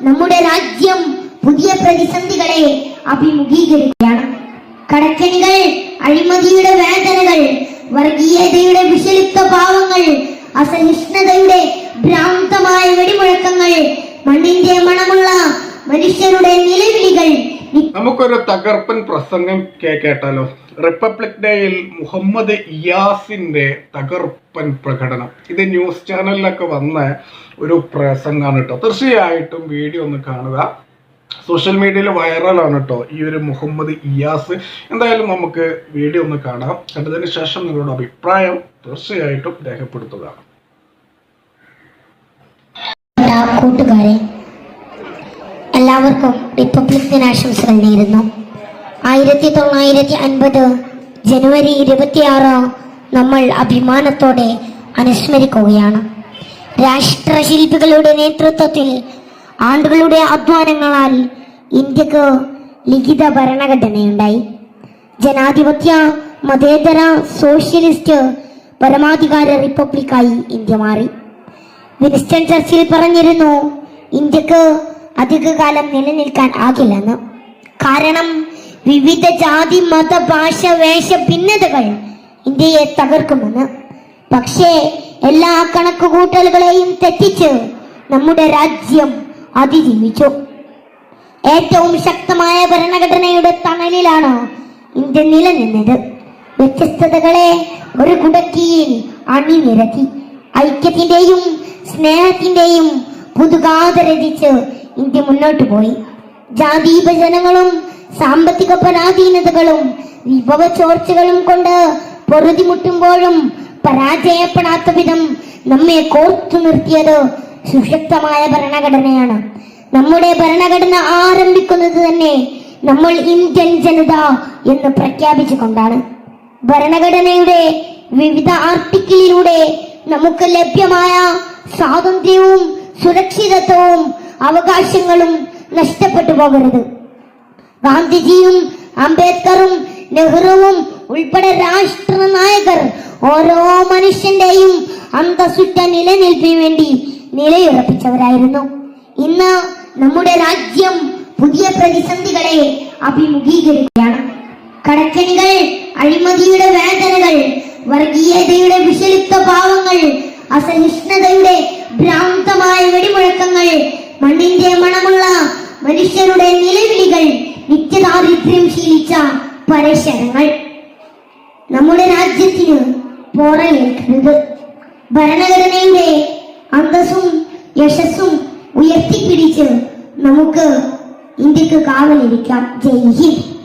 നമ്മുടെ രാജ്യം പുതിയ പ്രതിസന്ധികളെ അഭിമുഖീകരിക്കുകയാണ്. കടക്കണികൾ അഴിമതിയുടെ വേദനകൾ വർഗീയതയുടെ വിഷലിപ്ത ഭാവങ്ങൾ അസഹിഷ്ണുതയുടെ ഭ്രാന്തമായ വെടിമുഴക്കങ്ങൾ മണ്ണിന്റെ മണമുള്ള മനുഷ്യരുടെ നിലവിളികൾ നമുക്കൊരു തകർപ്പൻ പ്രസംഗം കേട്ടാലോ? റിപ്പബ്ലിക് ഡേയിൽ മുഹമ്മദ് ഇയാസിന്റെ തകർപ്പൻ പ്രകടനം. ഇത് ന്യൂസ് ചാനലിലൊക്കെ വന്ന ഒരു പ്രസംഗമാണ് കേട്ടോ. തീർച്ചയായിട്ടും വീഡിയോ ഒന്ന് കാണുക. സോഷ്യൽ മീഡിയയിൽ വൈറലാണ് കേട്ടോ ഈ ഒരു മുഹമ്മദ് ഇയാസ്. എന്തായാലും നമുക്ക് വീഡിയോ ഒന്ന് കാണാം. കണ്ടതിന് ശേഷം നിങ്ങളുടെ അഭിപ്രായം തീർച്ചയായിട്ടും രേഖപ്പെടുത്തുക. കൂട്ടുകാരെ എല്ലാവർക്കും റിപ്പബ്ലിക് ദിനാശംസകൾ നേരുന്നു ആയിരത്തി തൊള്ളായിരത്തി അൻപത് ജനുവരി ഇരുപത്തിയാറ് നമ്മൾ അഭിമാനത്തോടെ അനുസ്മരിക്കുകയാണ്. രാഷ്ട്രശില്പികളുടെ നേതൃത്വത്തിൽ ആണ്ടുകളുടെ അധ്വാനങ്ങളാൽ ഇന്ത്യയ്ക്ക് ലിഖിത ഭരണഘടനയുണ്ടായി. ജനാധിപത്യ മതേതര സോഷ്യലിസ്റ്റ് പരമാധികാര റിപ്പബ്ലിക്കായി ഇന്ത്യ മാറി. വിൻസ്റ്റൺ ചർച്ചിൽ പറഞ്ഞിരുന്നു ഇന്ത്യയ്ക്ക് അധികകാലം നിലനിൽക്കാൻ ആകില്ലെന്ന്. കാരണം വിവിധ ജാതി മത ഭാഷ വേഷ ഭിന്നതകൾ ഇന്ത്യയെ തകർക്കുമെന്ന്. പക്ഷേ എല്ലാ കണക്കുകൂട്ടലുകളെയും തെറ്റിച്ച് നമ്മുടെ രാജ്യം അതിജീവിച്ചു. ഏറ്റവും ശക്തമായ ഭരണഘടനയുടെ തണലിലാണ് ഇന്ത്യ നിലനിന്നത്. വ്യത്യസ്തതകളെ ഒരു കുടക്കീയിൽ അണിനിരത്തി. ഐക്യത്തിന്റെയും സ്നേഹത്തിന്റെയും പുതുകാത രചിച്ച് ഇന്ത്യ മുന്നോട്ട് പോയി. ജാതി വിഭജനങ്ങളും സാമ്പത്തിക പരാധീനതകളും വിഭവ ചോർച്ചകളും കൊണ്ട് പൊറുതിമുട്ടുമ്പോഴും പരാജയപ്പെടാത്ത വിധം നമ്മെ കോർത്തു നിർത്തിയത് സുശക്തമായ ഭരണഘടനയാണ്. നമ്മുടെ ഭരണഘടന ആരംഭിക്കുന്നത് തന്നെ നമ്മൾ ഇന്ത്യൻ ജനത എന്ന് പ്രഖ്യാപിച്ചുകൊണ്ടാണ്. ഭരണഘടനയുടെ വിവിധ ആർട്ടിക്കിളിലൂടെ നമുക്ക് ലഭ്യമായ സ്വാതന്ത്ര്യവും സുരക്ഷിതത്വവും അവകാശങ്ങളും നഷ്ടപ്പെട്ടു പോകരുത്. ഗാന്ധിജിയും അംബേദ്കറും നെഹ്റുവും ഉൾപ്പെടെ രാഷ്ട്ര നായകർ ഓരോ മനുഷ്യന്റെയും അന്തസ്സുറ്റ നിലനിൽപ്പിന് വേണ്ടി നിലയുറപ്പിച്ചവരായിരുന്നു. ഇന്ന് നമ്മുടെ രാജ്യം പുതിയ പ്രതിസന്ധികളെ അഭിമുഖീകരിക്കുകയാണ്. കടക്കണികൾ അഴിമതിയുടെ വേദനകൾ വർഗീയതയുടെ വിഷലിപ്ത ഭാവങ്ങൾ അസഹിഷ്ണുതയുടെ ഭ്രാന്തമായ വെടിമുഴക്കങ്ങൾ മണ്ണിന്റെ മണമുള്ള മനുഷ്യരുടെ നിലവിളികൾ നിത്യദാരിദ്ര്യം ശീലിച്ച പരശരങ്ങൾ. നമ്മുടെ രാജ്യത്തിന് പോറലേൽക്കരുത് ഭരണഘടനയുടെ അന്തസ്സും യശസ്സും ഉയർത്തിപ്പിടിച്ച് നമുക്ക് ഇന്ത്യയ്ക്ക് കാവലിരിക്കാം. ജയ് ഹിന്ദ്.